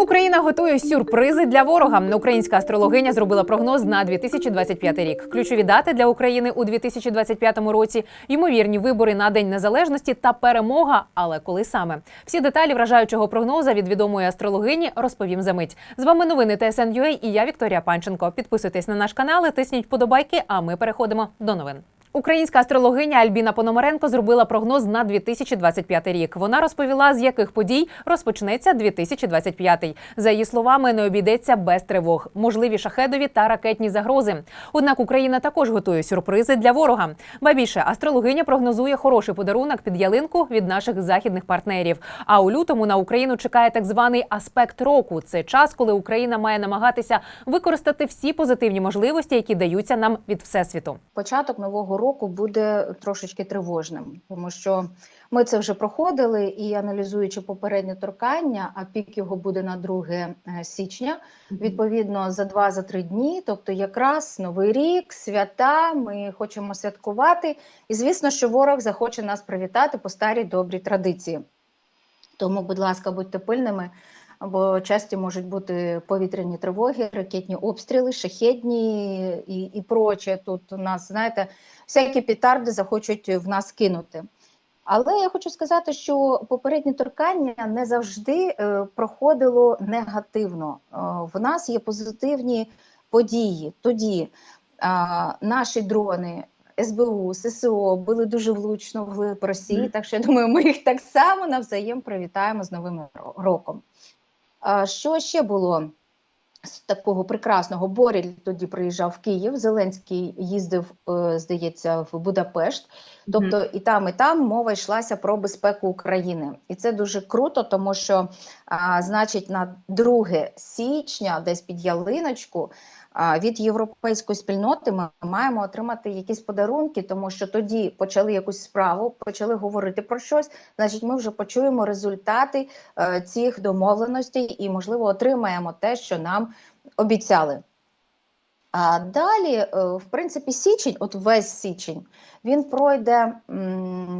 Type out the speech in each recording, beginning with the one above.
Україна готує сюрпризи для ворога. Українська астрологиня зробила прогноз на 2025 рік. Ключові дати для України у 2025 році, ймовірні вибори на день незалежності та перемога. Але коли саме всі деталі вражаючого прогноза від відомої астрологині розповім за мить. З вами новини ТСН.UA і я Вікторія Панченко. Підписуйтесь на наш канал, тисніть вподобайки. А ми переходимо до новин. Українська астрологиня Альбіна Пономаренко зробила прогноз на 2025 рік. Вона розповіла, з яких подій розпочнеться 2025. За її словами, не обійдеться без тривог, можливі шахедові та ракетні загрози. Однак Україна також готує сюрпризи для ворога. Ба більше астрологиня прогнозує хороший подарунок під ялинку від наших західних партнерів. А у лютому на Україну чекає так званий аспект року. Це час, коли Україна має намагатися використати всі позитивні можливості, які даються нам від всесвіту. початок нового року буде трошечки тривожним, тому що ми це вже проходили і аналізуючи попереднє торкання, а пік його буде на 2 е, січня. Відповідно, за 2-3 дні, тобто якраз новий рік, свята. Ми хочемо святкувати. І звісно, що ворог захоче нас привітати по старій добрій традиції. Тому, будь ласка, будьте пильними. Бо часті можуть бути повітряні тривоги, ракетні обстріли, шахедні і і проче. Тут у нас, знаєте, всякі петарди захочуть в нас кинути. Але я хочу сказати, що попереднє торкання не завжди е, проходило негативно. Е, в нас є позитивні події. Тоді е, наші дрони. СБУ, ССО були дуже влучно в глиб Росії, так що я думаю, ми їх так само навзаєм привітаємо з Новим роком. Що ще було з такого прекрасного? Боріль тоді приїжджав в Київ. Зеленський їздив, е, здається, в Будапешт. Тобто і там, і там мова йшлася про безпеку України, і це дуже круто, тому що, а, значить, на 2 січня, десь під ялиночку. Від європейської спільноти ми маємо отримати якісь подарунки, тому що тоді почали якусь справу, почали говорити про щось. Значить, ми вже почуємо результати е, цих домовленостей і, можливо, отримаємо те, що нам обіцяли. А далі, е, в принципі, січень, от весь січень, він пройде,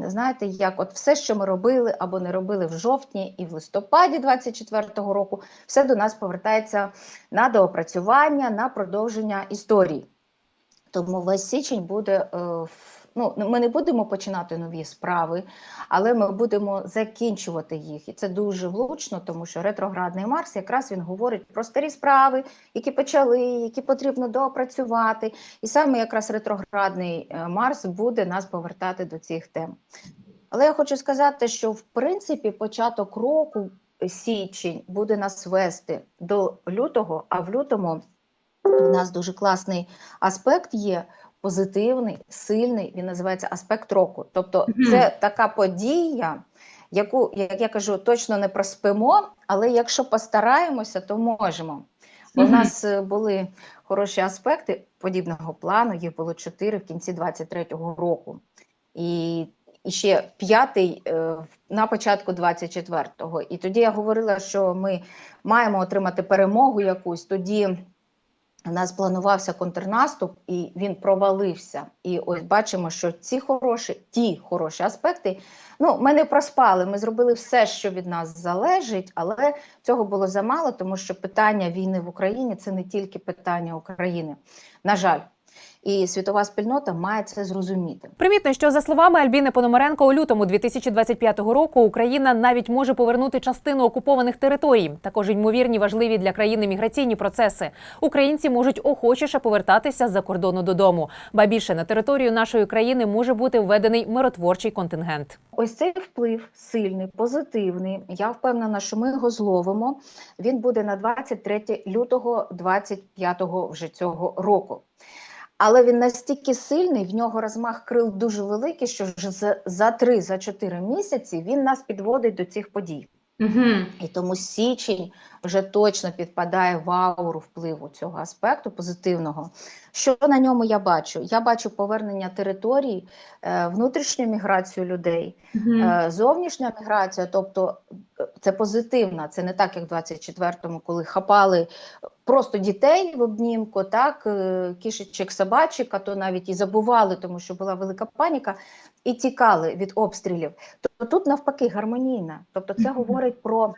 знаєте, як от все, що ми робили або не робили в жовтні і в листопаді 24-го року, все до нас повертається на доопрацювання, на продовження історії. Тому весь січень буде е, в- ну, ми не будемо починати нові справи, але ми будемо закінчувати їх. І це дуже влучно, тому що ретроградний Марс якраз він говорить про старі справи, які почали, які потрібно доопрацювати. І саме якраз ретроградний е, Марс буде нас повертати до цих тем. Але я хочу сказати, що в принципі початок року, січень, буде нас вести до лютого, а в лютому в нас дуже класний аспект є. Позитивний, сильний, він називається аспект року. Тобто, це така подія, яку, як я кажу, точно не проспимо, але якщо постараємося, то можемо. Мгм. нас е, були хороші аспекти подібного плану, їх було чотири в кінці 23-го року. І, і ще п'ятий е, на початку 24-го. І тоді я говорила, що ми маємо отримати перемогу якусь. Тоді у нас планувався контрнаступ, і він провалився. І ось бачимо, що ці хороші, ті хороші аспекти. Ну, ми не проспали. Ми зробили все, що від нас залежить, але цього було замало, тому що питання війни в Україні це не тільки питання України. На жаль, і світова спільнота має це зрозуміти. Примітно, що за словами Альбіни Пономаренко, у лютому 2025 року Україна навіть може повернути частину окупованих територій. Також ймовірні важливі для країни міграційні процеси. Українці можуть охочіше повертатися з-за кордону додому. Ба більше на територію нашої країни може бути введений миротворчий контингент. Ось цей вплив сильний, позитивний. Я впевнена, що ми його зловимо. Він буде на 23 лютого 25 вже цього року. Але він настільки сильний, в нього розмах крил дуже великий, що вже за, за 3-4 місяці він нас підводить до цих подій. Мгм. І тому січень вже точно підпадає в ауру впливу цього аспекту позитивного. Що на ньому я бачу? Я бачу повернення територій, е, внутрішню міграцію людей. Е, Зовнішня міграція, тобто е, це позитивна, це не так, як в 24-му, коли хапали просто дітей в обнімку, так, кішечок, собачок, а то навіть і забували, тому що була велика паніка, і тікали від обстрілів. Тобто тут навпаки гармонійна. Тобто це говорить про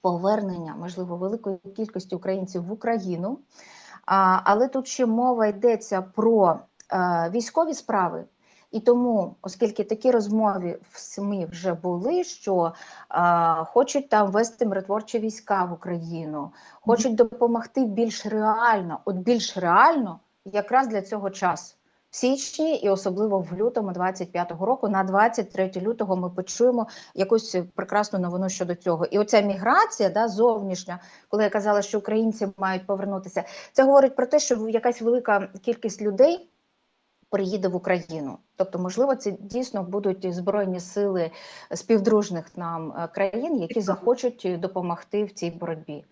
повернення, можливо, великої кількості українців в Україну. А, але тут ще мова йдеться про е, військові справи. І тому, оскільки такі розмови в СМІ вже були, що е, хочуть там вести миротворчі війська в Україну, хочуть допомогти більш реально, от більш реально, якраз для цього часу. В січні і особливо в лютому 25-го року, на 23 лютого, ми почуємо якусь прекрасну новину щодо цього. І оця міграція, да, зовнішня, коли я казала, що українці мають повернутися, це говорить про те, що якась велика кількість людей приїде в Україну. Тобто, можливо, це дійсно будуть збройні сили співдружних нам е, країн, які захочуть допомогти в цій боротьбі.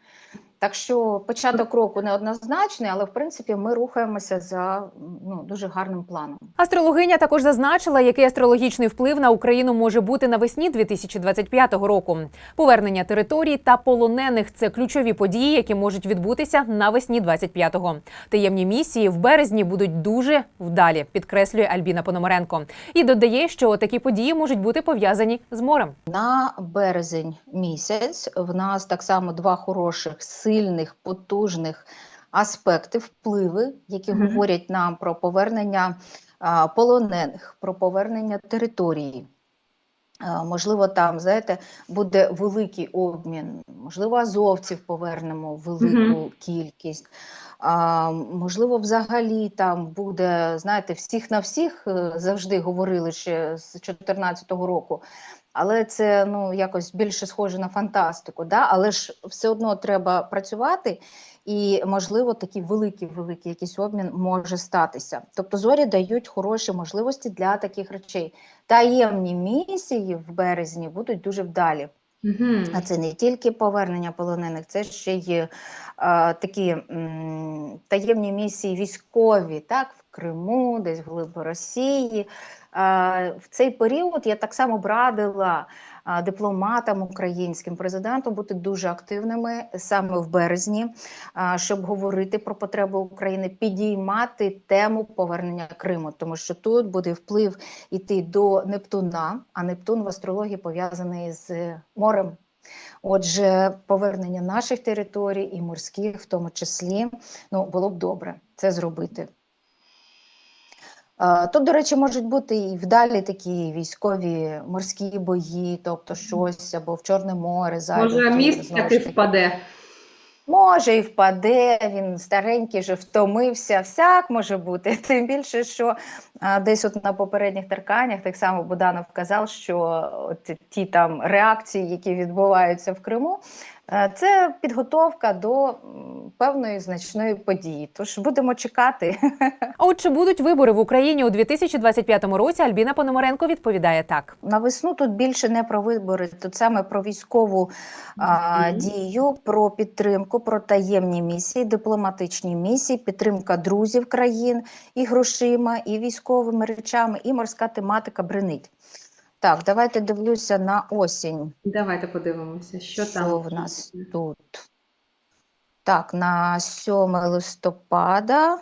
Так що початок року неоднозначний, але в принципі ми рухаємося за ну дуже гарним планом. Астрологиня також зазначила, який астрологічний вплив на Україну може бути навесні 2025 року. Повернення територій та полонених це ключові події, які можуть відбутися навесні 25-го. Таємні місії в березні будуть дуже вдалі, підкреслює Альбіна Пономаренко. І додає, що такі події можуть бути пов'язані з морем. На березень місяць в нас так само два хороших, сильних, потужних аспекти, впливи, які Мгм. говорять нам про повернення а, полонених, про повернення території. А, Можливо, там, знаєте, буде великий обмін, можливо, азовців повернемо велику кількість. А, можливо, взагалі там буде, знаєте, всіх на всіх е, завжди говорили ще з 2014 року. Але це ну якось більше схоже на фантастику. Да? Але ж все одно треба працювати, і можливо такий великий великий якийсь обмін може статися. Тобто зорі дають хороші можливості для таких речей. Таємні місії в березні будуть дуже вдалі. Угу. А це не тільки повернення полонених, це ще й е, такі м, таємні місії військові, так, в Криму, десь в Росії. В цей період я так само б дипломатам українським президенту бути дуже активними саме в березні, щоб говорити про потреби України, підіймати тему повернення Криму, тому що тут буде вплив іти до Нептуна, а Нептун в астрології пов'язаний з морем. Отже, повернення наших територій і морських, в тому числі, ну було б добре це зробити. Е, Тут, до речі, можуть бути і вдалі такі військові морські бої, тобто щось або в Чорне море зайдуть, Може, е, міст таки впаде. Може, і впаде, він старенький, вже втомився, всяк може бути. Тим більше, що а, десь от на попередніх терканнях так само Буданов казав, що от ті там реакції, які відбуваються в Криму, е, це підготовка до певної значної події. Тож будемо чекати. А от чи будуть вибори в Україні у 2025 році? Альбіна Пономаренко відповідає так. На весну тут більше не про вибори, тут саме про військову а, дію, про підтримку, про таємні місії, дипломатичні місії, підтримка друзів країн і грошима, і військовими речами, і морська тематика бренить. Так, давайте дивлюся на осінь. Давайте подивимося, що Що там. в нас тут? Так, на 7 листопада.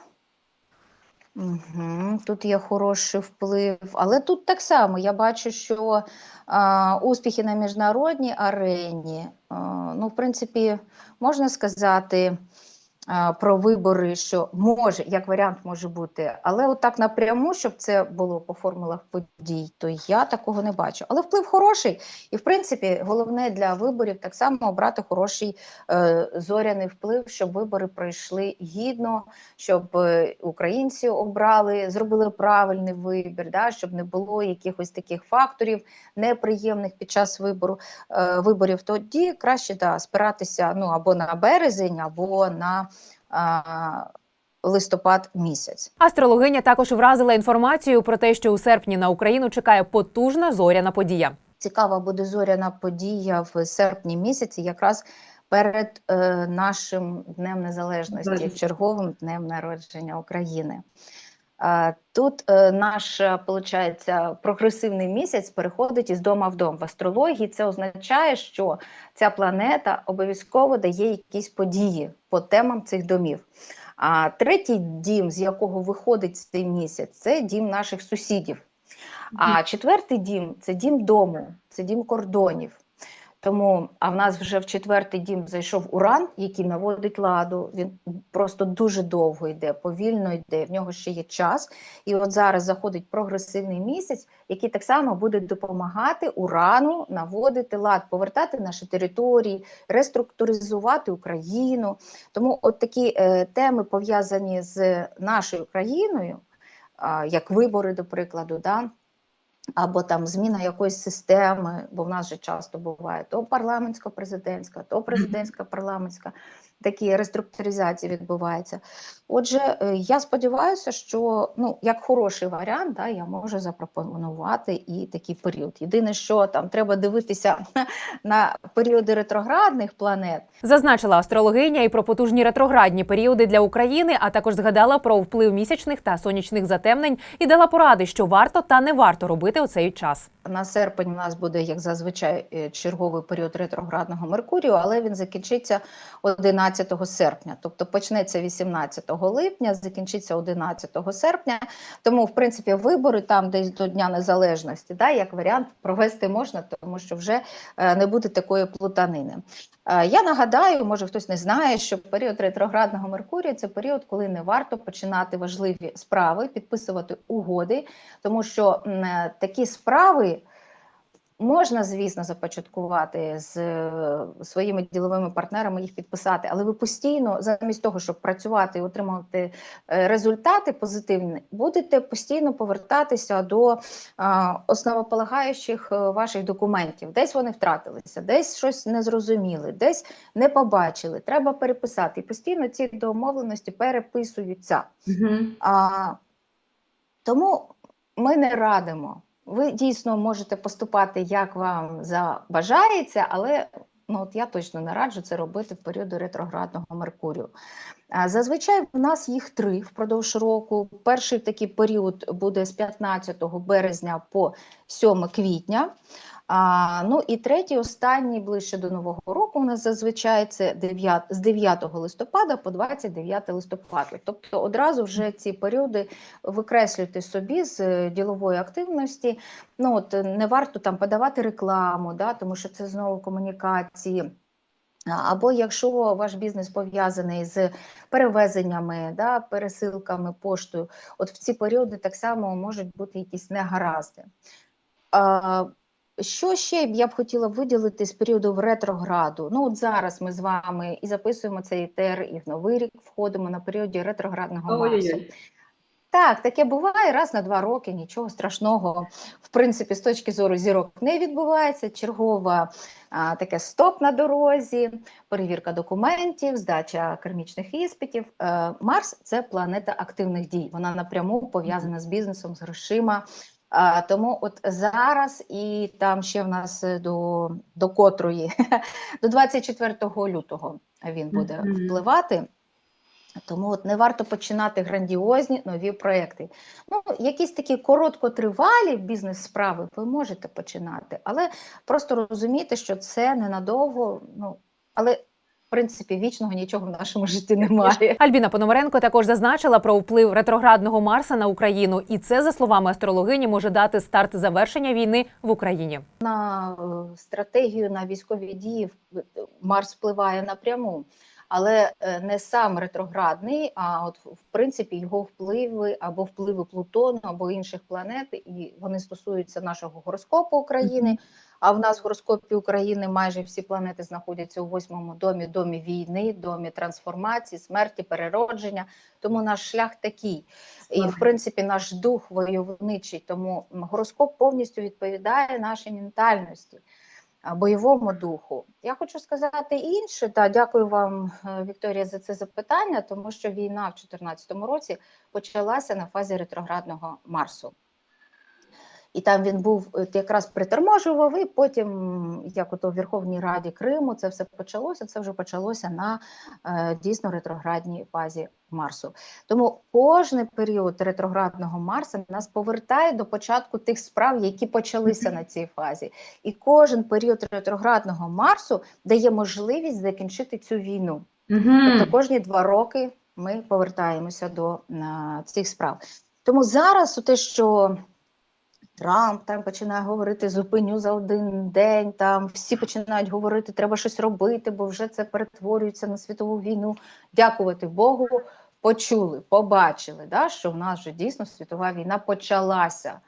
Угу, тут є хороший вплив, але тут так само я бачу, що а, успіхи на міжнародній арені, а, ну, в принципі, можна сказати про вибори, що може, як варіант може бути, але отак напряму, щоб це було по формулах подій, то я такого не бачу. Але вплив хороший, і в принципі, головне для виборів так само обрати хороший е, зоряний вплив, щоб вибори пройшли гідно, щоб е, українці обрали, зробили правильний вибір, да, щоб не було якихось таких факторів неприємних під час вибору е, виборів. Тоді краще да, спиратися ну або на березень, або на листопад місяць. Астрологиня також вразила інформацію про те, що у серпні на Україну чекає потужна зоряна подія. Цікава буде зоряна подія в серпні місяці, якраз перед е, нашим Днем Незалежності, Незалежності. черговим днем народження України. Е, тут е, наш, виходить, прогресивний місяць переходить із дома в дом. В астрології це означає, що ця планета обов'язково дає якісь події по темам цих домів. А третій дім, з якого виходить цей місяць, це дім наших сусідів. А четвертий дім це дім дому, це дім кордонів. Тому, а в нас вже в четвертий дім зайшов уран, який наводить ладу. Він просто дуже довго йде, повільно йде. В нього ще є час. І от зараз заходить прогресивний місяць, який так само буде допомагати урану наводити лад, повертати наші території, реструктуризувати Україну. Тому от такі е, теми пов'язані з нашою країною, а, як вибори, до прикладу, да, або там зміна якоїсь системи, бо в нас же часто буває то парламентсько-президентська, то президентська-парламентська, такі реструктуризації відбуваються. Отже, е, я сподіваюся, що ну, як хороший варіант, да, я можу запропонувати і такий період. Єдине, що там треба дивитися на періоди ретроградних планет. Зазначила астрологиня і про потужні ретроградні періоди для України, а також згадала про вплив місячних та сонячних затемнень і дала поради, що варто та не варто робити у цей час. На серпень у нас буде, як зазвичай, е, черговий період ретроградного Меркурію, але він закінчиться 11 серпня, тобто почнеться 18 липня, закінчиться 11 серпня. Тому, в принципі, вибори там десь до Дня Незалежності, да, як варіант провести можна, тому що вже е, не буде такої плутанини. Е, Я нагадаю, може хтось не знає, що період ретроградного Меркурія це період, коли не варто починати важливі справи, підписувати угоди, тому що е, такі справи. Можна, звісно, започаткувати з е, своїми діловими партнерами їх підписати, але ви постійно, замість того, щоб працювати і отримувати е, результати позитивні, будете постійно повертатися до основополагаючих е, ваших документів. Десь вони втратилися, десь щось не зрозуміли, десь не побачили. Треба переписати. І постійно ці домовленості переписуються. А, тому ми не радимо. Ви дійсно можете поступати, як вам забажається, але ну, от я точно не раджу це робити в періоду ретроградного Меркурію. Зазвичай в нас їх три впродовж року. Перший такий період буде з 15 березня по 7 квітня. А, ну і третій, останній ближче до Нового року у нас зазвичай це 9, з 9 листопада по 29 листопада. Тобто одразу вже ці періоди викреслюйте собі з е, ділової активності. Ну от е, не варто там подавати рекламу, да, тому що це знову комунікації. Або якщо ваш бізнес пов'язаний з перевезеннями, да, пересилками, поштою, от в ці періоди так само можуть бути якісь негаразди. Що ще б я б хотіла виділити з періоду в ретрограду? Ну, от зараз ми з вами і записуємо цей етер, і в новий рік входимо на періоді ретроградного Марсу. Так, таке буває раз на два роки, нічого страшного. В принципі, з точки зору зірок не відбувається. Чергова а, таке стоп на дорозі, перевірка документів, здача кармічних іспитів. Е, Марс це планета активних дій. Вона напряму пов'язана з бізнесом, з грошима. А, тому от зараз і там ще в нас е, до, до котрої, до 24 лютого він буде впливати. Тому от не варто починати грандіозні нові проекти. Ну, якісь такі короткотривалі бізнес-справи ви можете починати, але просто розумійте, що це ненадовго. Ну, але в принципі вічного нічого в нашому житті немає. Альбіна Пономаренко також зазначила про вплив ретроградного Марса на Україну, і це, за словами астрологині, може дати старт завершення війни в Україні. на е, стратегію на військові дії в- Марс впливає напряму, але е, не сам ретроградний, а от в принципі його впливи або впливи Плутону, або інших планет, і вони стосуються нашого гороскопу України. А в нас в гороскопі України майже всі планети знаходяться у восьмому домі, домі війни, домі трансформації, смерті, переродження. Тому наш шлях такий. І в принципі наш дух войовничий, тому гороскоп повністю відповідає нашій ментальності, бойовому духу. Я хочу сказати інше. Та дякую вам, е, Вікторія, за це запитання, тому що війна в 2014 році почалася на фазі ретроградного Марсу. І там він був от якраз приторможував, і потім, як ото в Верховній Раді Криму, це все почалося. Це вже почалося на е, дійсно ретроградній фазі Марсу. Тому кожний період ретроградного Марса нас повертає до початку тих справ, які почалися на цій фазі. І кожен період ретроградного Марсу дає можливість закінчити цю війну. Тобто кожні два роки ми повертаємося до цих справ. Тому зараз те, що Трамп там починає говорити зупиню за один день. Там всі починають говорити, треба щось робити, бо вже це перетворюється на світову війну. Дякувати Богу, почули, побачили, да, що в нас вже дійсно світова війна почалася.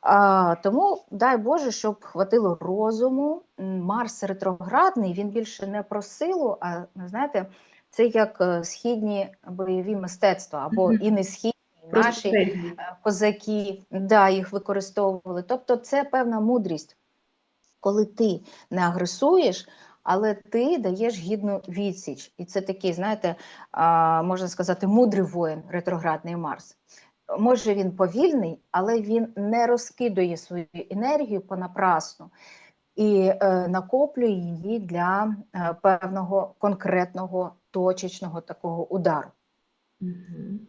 А, тому дай Боже, щоб хватило розуму. Марс ретроградний, він більше не про силу, а знаєте, це як е, східні бойові мистецтва, або і не східні, наші техніка. е, козаки, да, їх використовували. Тобто, це певна мудрість, коли ти не агресуєш, але ти даєш гідну відсіч. І це такий, знаєте, можна сказати, мудрий воїн, ретроградний Марс. Може, він повільний, але він не розкидує свою енергію понапрасну і е, накоплює її для е, певного конкретного точечного такого удару.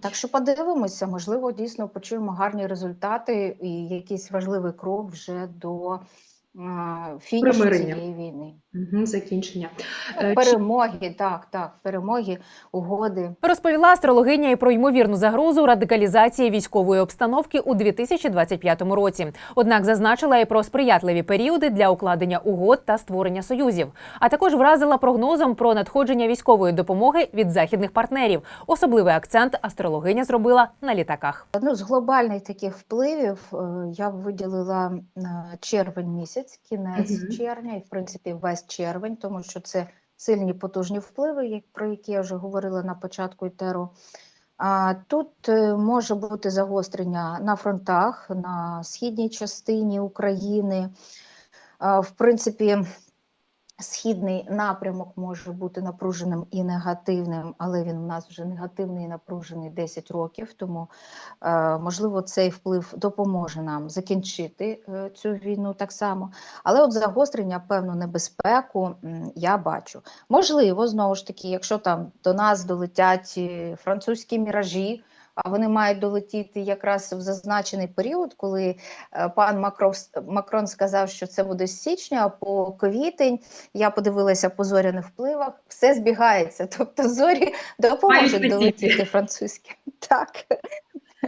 Так що подивимося, можливо, дійсно почуємо гарні результати і якийсь важливий крок вже до фінішу цієї війни. Мгм, Закінчення. Е, Перемоги, так, так, перемоги, угоди. Розповіла астрологиня і про ймовірну загрозу радикалізації військової обстановки у 2025 році. Однак зазначила і про сприятливі періоди для укладення угод та створення союзів. А також вразила прогнозом про надходження військової допомоги від західних партнерів. Особливий акцент астрологиня зробила на літаках. Ну, з глобальних таких впливів е, я б виділила е, червень місяць, кінець Мгм. червня, і в принципі весь червень, тому що це сильні потужні впливи, про які я вже говорила на початку ітеру. Тут е, може бути загострення на фронтах, на східній частині України. В принципі, східний напрямок може бути напруженим і негативним, але він у нас вже негативний і напружений 10 років. Тому, е, можливо, цей вплив допоможе нам закінчити е, цю війну так само. Але от загострення, певну небезпеку я бачу. Можливо, знову ж таки, якщо там до нас долетять е, французькі міражі. А вони мають долетіти якраз в зазначений період, коли е, пан Макрон, Макрон сказав, що це буде з січня, а по квітень я подивилася по зоряних впливах, все збігається. Тобто зорі допоможуть долетіти французьким. Так.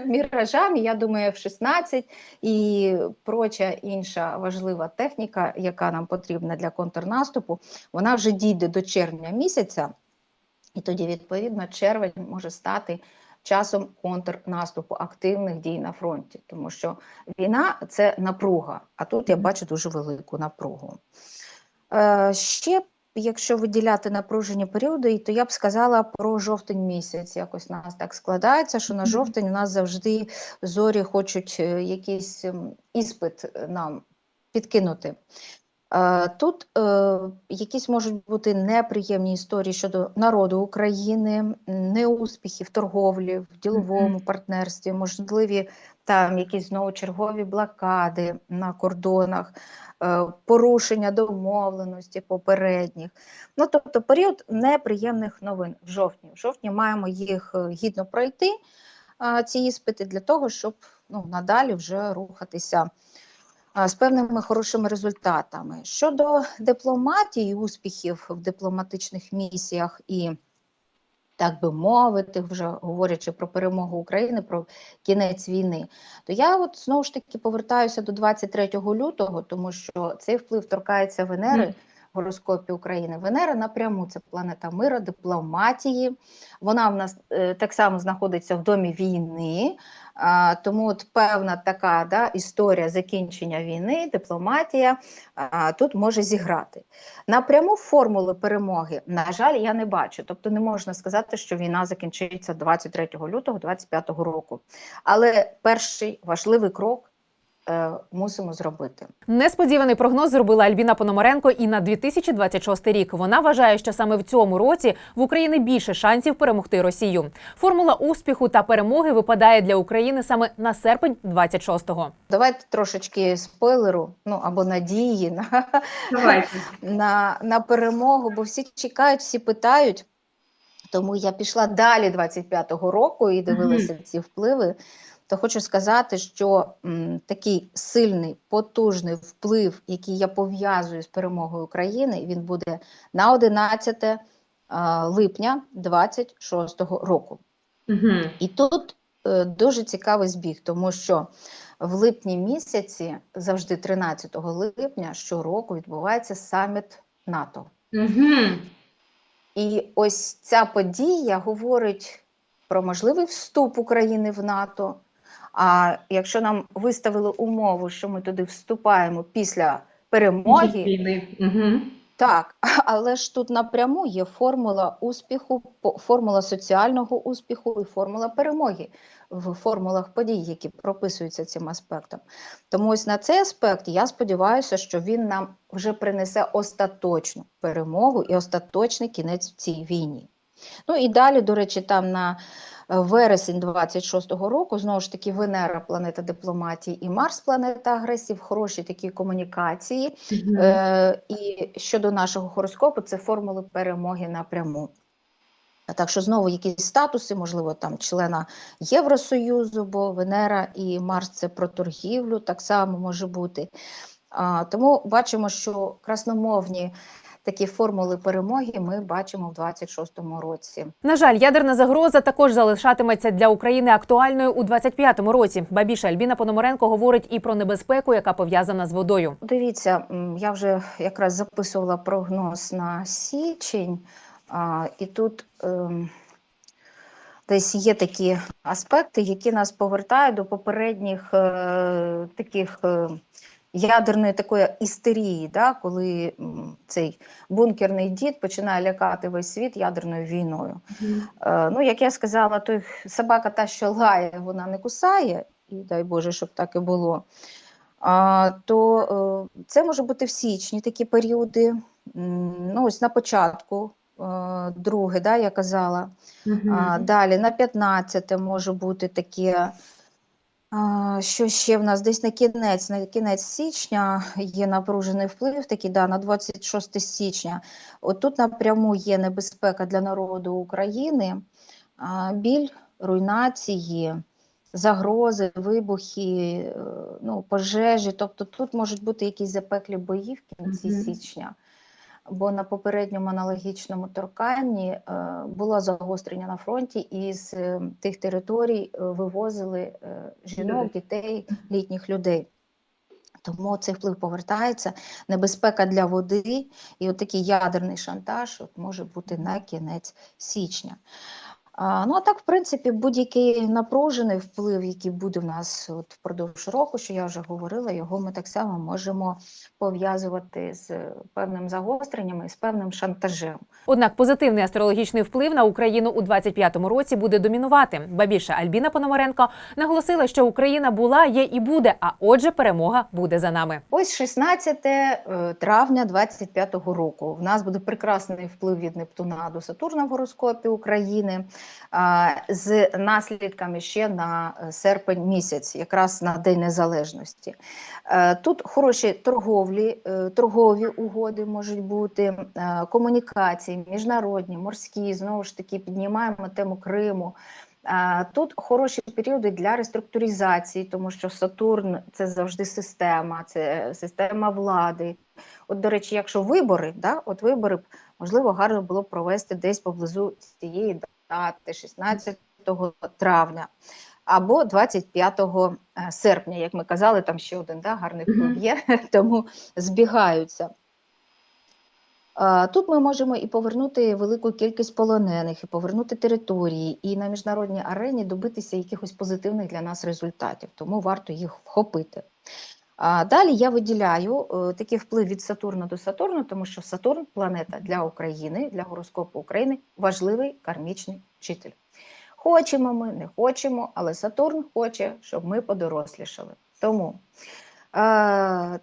Міражам, я думаю, F-16 і проча інша важлива техніка, яка нам потрібна для контрнаступу, вона вже дійде до червня місяця, і тоді, відповідно, червень може стати часом контрнаступу активних дій на фронті, тому що війна це напруга, а тут я бачу дуже велику напругу. Е, ще, якщо виділяти напружені періоди, то я б сказала про жовтень місяць. Якось у нас так складається, що на жовтень у нас завжди зорі хочуть е, якийсь ем, іспит нам підкинути. Е, Тут е, якісь можуть бути неприємні історії щодо народу України, неуспіхи в торговлі, в діловому партнерстві, можливі там якісь знову чергові блокади на кордонах, е, порушення домовленості попередніх. Ну, тобто період неприємних новин в жовтні. В жовтні маємо їх гідно пройти, ці іспити, для того, щоб ну, надалі вже рухатися з певними хорошими результатами. Щодо дипломатії, успіхів в дипломатичних місіях і, так би мовити, вже говорячи про перемогу України, про кінець війни, то я от знову ж таки повертаюся до 23 лютого, тому що цей вплив торкається Венери. Мгм. Гороскопі України Венера напряму це планета мира, дипломатії. Вона в нас е, так само знаходиться в домі війни. Тому от певна така да, історія закінчення війни, дипломатія тут може зіграти. Напряму формули перемоги, на жаль, я не бачу. Тобто не можна сказати, що війна закінчиться 23 лютого 2025 року. Але перший важливий крок мусимо зробити. Несподіваний прогноз зробила Альбіна Пономаренко і на 2026 рік. Вона вважає, що саме в цьому році в Україні більше шансів перемогти Росію. Формула успіху та перемоги випадає для України саме на серпень 26-го. Давайте трошечки спойлеру, ну або надії на, Давайте. на, на перемогу, бо всі чекають, всі питають. Тому я пішла далі 25-го року і дивилася ці впливи. То хочу сказати, що м, такий сильний, потужний вплив, який я пов'язую з перемогою України, він буде на 11 е, липня 26-го року. Мгм. І тут е, дуже цікавий збіг, тому що в липні місяці, завжди 13 липня, щороку відбувається саміт НАТО. Угу. І ось ця подія говорить про можливий вступ України в НАТО. А якщо нам виставили умову, що ми туди вступаємо після перемоги, Війни. Угу. так, але ж тут напряму є формула успіху, формула соціального успіху і формула перемоги в формулах подій, які прописуються цим аспектом. Тому ось на цей аспект я сподіваюся, що він нам вже принесе остаточну перемогу і остаточний кінець в цій війні. Ну і далі, до речі, там на вересень 26-го року знову ж таки Венера, планета дипломатії, і Марс, планета агресії, в хороші такі комунікації. Е, і щодо нашого хороскопу, це формули перемоги напряму. Так що знову якісь статуси, можливо, там члена Євросоюзу, бо Венера і Марс це про торгівлю, так само може бути. А, тому бачимо, що красномовні такі формули перемоги ми бачимо в 26-му році. На жаль, ядерна загроза також залишатиметься для України актуальною у 25-му році. Бабіша Альбіна Пономаренко говорить і про небезпеку, яка пов'язана з водою. Дивіться, я вже якраз записувала прогноз на січень, а, і тут ем, десь є такі аспекти, які нас повертають до попередніх е, таких е, ядерної такої істерії, да, коли цей бункерний дід починає лякати весь світ ядерною війною. Е, ну, як я сказала, той собака та, що лає, вона не кусає, і дай Боже, щоб так і було. А, то е, це може бути в січні такі періоди. Ну, ось на початку, е, друге, да, я казала. А, далі на 15 може бути таке. Що ще в нас? Десь на кінець, на кінець січня є напружений вплив, такий, да, на 26 січня. От тут напряму є небезпека для народу України, біль, руйнації, загрози, вибухи, е, ну, пожежі. Тобто тут можуть бути якісь запеклі бої в кінці Мгм. січня. Бо на попередньому аналогічному торканні була було загострення на фронті, і з е, тих територій е, вивозили е, жінок, дітей, літніх людей. Тому цей вплив повертається. Небезпека для води і от такий ядерний шантаж от може бути на кінець січня. А, ну а так, в принципі, будь-який напружений вплив, який буде в нас от впродовж року, що я вже говорила, його ми так само можемо пов'язувати з певним загостренням і з певним шантажем. Однак позитивний астрологічний вплив на Україну у 25-му році буде домінувати. Ба більше Альбіна Пономаренко наголосила, що Україна була, є і буде. А отже, перемога буде за нами. Ось 16 е, травня 25-го року. В нас буде прекрасний вплив від Нептуна до Сатурна в гороскопі України з наслідками ще на е, серпень місяць, якраз на День Незалежності. Е, Тут хороші торговлі, е, торгові угоди можуть бути, комунікації, міжнародні, морські. Знову ж таки, піднімаємо тему Криму. Тут хороші періоди для реструктуризації, тому що Сатурн це завжди система, це система влади. От, до речі, якщо вибори, да, от вибори можливо гарно було провести десь поблизу цієї 16 травня або 25 серпня, як ми казали, там ще один да, гарний вплив є, тому збігаються. Тут ми можемо і повернути велику кількість полонених, і повернути території, і на міжнародній арені добитися якихось позитивних для нас результатів, тому варто їх вхопити. Далі я виділяю е, такий вплив від Сатурна до Сатурну, тому що Сатурн планета для України, для гороскопу України важливий кармічний вчитель. Хочемо ми, не хочемо, але Сатурн хоче, щоб ми подорослішали. Тому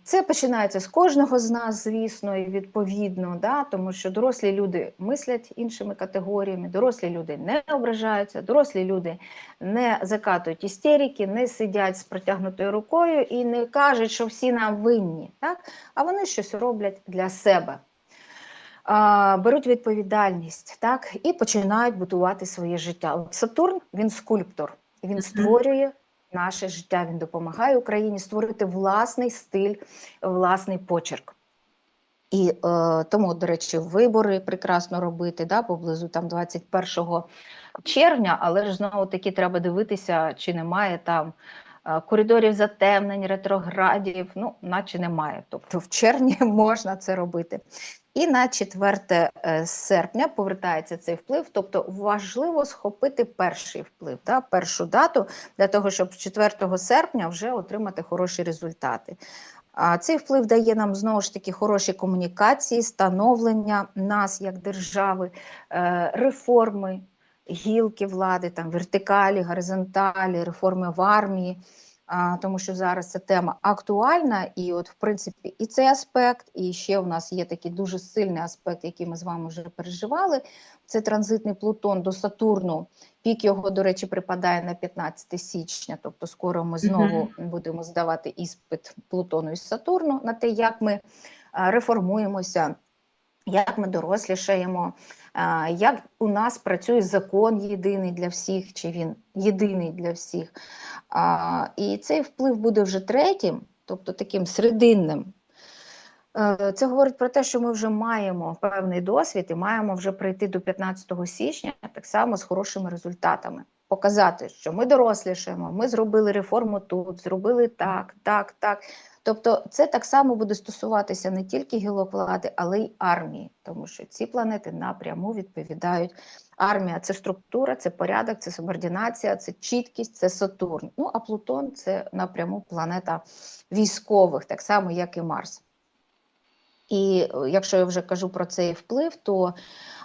це починається з кожного з нас, звісно, і відповідно, да, тому що дорослі люди мислять іншими категоріями, дорослі люди не ображаються, дорослі люди не закатують істерики, не сидять з протягнутою рукою і не кажуть, що всі нам винні, так? а вони щось роблять для себе. Беруть відповідальність так, і починають будувати своє життя. Сатурн він скульптор, він створює наше життя, він допомагає Україні створити власний стиль, власний почерк. І е, тому, до речі, вибори прекрасно робити да, поблизу там 21 червня, але ж знову таки треба дивитися, чи немає там коридорів затемнень, ретроградів, ну, наче немає. Тобто в червні можна це робити. І на 4 е, серпня повертається цей вплив. Тобто важливо схопити перший вплив, да, першу дату, для того, щоб 4 серпня вже отримати хороші результати. А цей вплив дає нам знову ж таки хороші комунікації, становлення нас як держави, е, реформи, гілки влади, там вертикалі, горизонталі, реформи в армії. А, тому що зараз ця тема актуальна, і от, в принципі, і цей аспект, і ще у нас є такий дуже сильний аспект, який ми з вами вже переживали. Це транзитний Плутон до Сатурну. Пік його, до речі, припадає на 15 січня. Тобто, скоро ми знову будемо здавати іспит Плутону і Сатурну на те, як ми реформуємося, як ми дорослішаємо, як у нас працює закон єдиний для всіх, чи він єдиний для всіх. І цей вплив буде вже третім, тобто таким серединним. Е, Це говорить про те, що ми вже маємо певний досвід і маємо вже прийти до 15 січня так само з хорошими результатами. Показати, що ми дорослішаємо, ми зробили реформу тут, зробили так, так, так. Тобто, це так само буде стосуватися не тільки гілок влади, але й армії, тому що ці планети напряму відповідають. Армія це структура, це порядок, це субординація, це чіткість, це Сатурн. Ну а Плутон це напряму планета військових, так само як і Марс. І е, якщо я вже кажу про цей вплив, то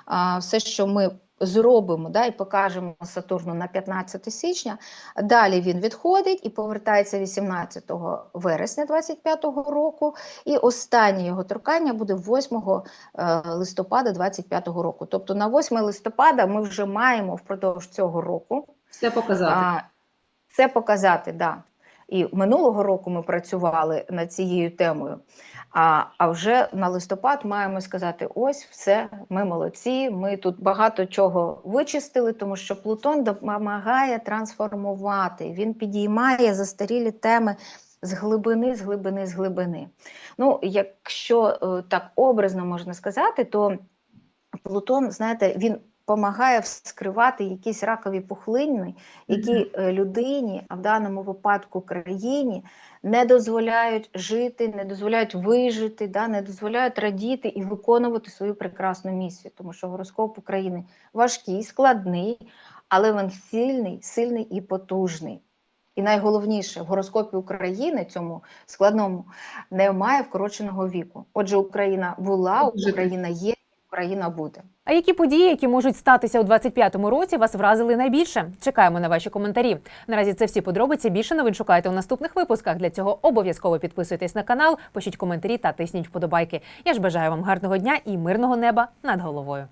а, все, що ми зробимо да, і покажемо Сатурну на 15 січня, далі він відходить і повертається 18 вересня 25-го року. І останнє його торкання буде 8 е, листопада 25-го року. Тобто на 8 листопада ми вже маємо впродовж цього року Все показати. а, це показати, да. І минулого року ми працювали над цією темою. А, а вже на листопад маємо сказати: ось все, ми молодці. Ми тут багато чого вичистили, тому що Плутон допомагає трансформувати. Він підіймає застарілі теми з глибини, з глибини, з глибини. Ну, якщо е, так образно можна сказати, то Плутон, знаєте, він допомагає вскривати якісь ракові пухлини, які е, людині, а в даному випадку країні, не дозволяють жити, не дозволяють вижити, да, не дозволяють радіти і виконувати свою прекрасну місію. Тому що гороскоп України важкий, складний, але він сильний, сильний і потужний. І найголовніше, в гороскопі України цьому складному немає вкороченого віку. Отже, Україна була, Україна є, Україна буде. А які події, які можуть статися у 25-му році, вас вразили найбільше? Чекаємо на ваші коментарі. Наразі це всі подробиці. Більше новин шукайте у наступних випусках. Для цього обов'язково підписуйтесь на канал, пишіть коментарі та тисніть вподобайки. Я ж бажаю вам гарного дня і мирного неба над головою.